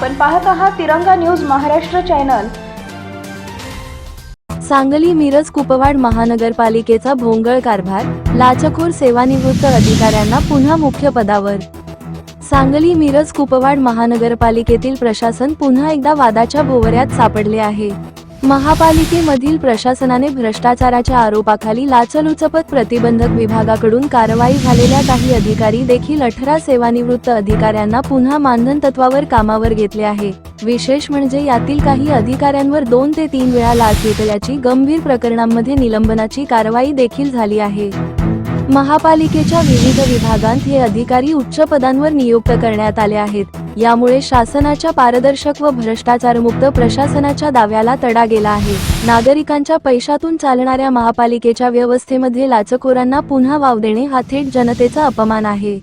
आपण पाहत आहात तिरंगा न्यूज महाराष्ट्र चॅनल. सांगली मिरज कुपवाड महानगरपालिकेचा भोंगळ कारभार लाचखोर सेवानिवृत्त अधिकाऱ्यांना पुन्हा मुख्य पदावर. सांगली मिरज कुपवाड महानगरपालिकेतील प्रशासन पुन्हा एकदा वादाच्या भोवऱ्यात सापडले आहे. महापालिकेमधील प्रशासनाने भ्रष्टाचाराच्या आरोपाखाली लाचलुचपत प्रतिबंधक विभागाकडून कारवाई झालेल्या काही अधिकारी देखील अठरा सेवानिवृत्त अधिकाऱ्यांना पुन्हा मानधन तत्वावर कामावर घेतले आहे. विशेष म्हणजे यातील काही अधिकाऱ्यांवर दोन ते तीन वेळा लाच घेतल्याची गंभीर प्रकरणांमध्ये निलंबनाची कारवाई देखील झाली आहे. महापालिकेच्या विविध विभागांत हे अधिकारी उच्च पदांवर नियुक्त करण्यात आले आहेत. यामुळे शासनाच्या पारदर्शक व भ्रष्टाचारमुक्त प्रशासनाच्या दाव्याला तडा गेला आहे. नागरिकांच्या पैशातून चालणाऱ्या महापालिकेच्या व्यवस्थेमध्ये लाचखोरांना पुन्हा वाव देणे हा थेट जनतेचा अपमान आहे.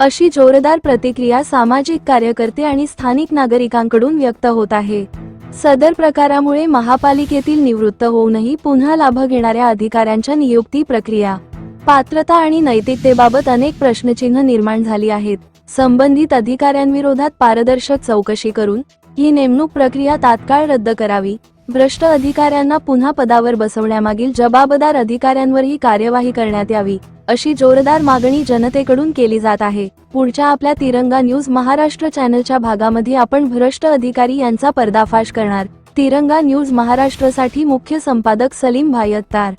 अशी जोरदार प्रतिक्रिया सामाजिक कार्यकर्ते आणि स्थानिक नागरिकांकडून व्यक्त होत आहे. सदर प्रकारामुळे महापालिकेतील निवृत्त होऊनही पुन्हा लाभ घेणाऱ्या अधिकाऱ्यांच्या नियुक्ती प्रक्रिया पात्रता आणि नैतिकतेबाबत अनेक प्रश्नचिन्ह निर्माण झाली आहेत. संबंधित अधिकाऱ्यांविरोधात पारदर्शक चौकशी करून ही नेमणूक प्रक्रिया तात्काळ रद्द करावी. भ्रष्ट अधिकाऱ्यांना पुन्हा पदावर बसवण्यामागील जबाबदार अधिकाऱ्यांवरही कार्यवाही करण्यात यावी अशी जोरदार मागणी जनतेकडून केली जात आहे. पुढच्या आपल्या तिरंगा न्यूज महाराष्ट्र चॅनलच्या भागामध्ये आपण भ्रष्ट अधिकारी यांचा पर्दाफाश करणार. तिरंगा न्यूज महाराष्ट्रसाठी मुख्य संपादक सलीम भाई अत्तार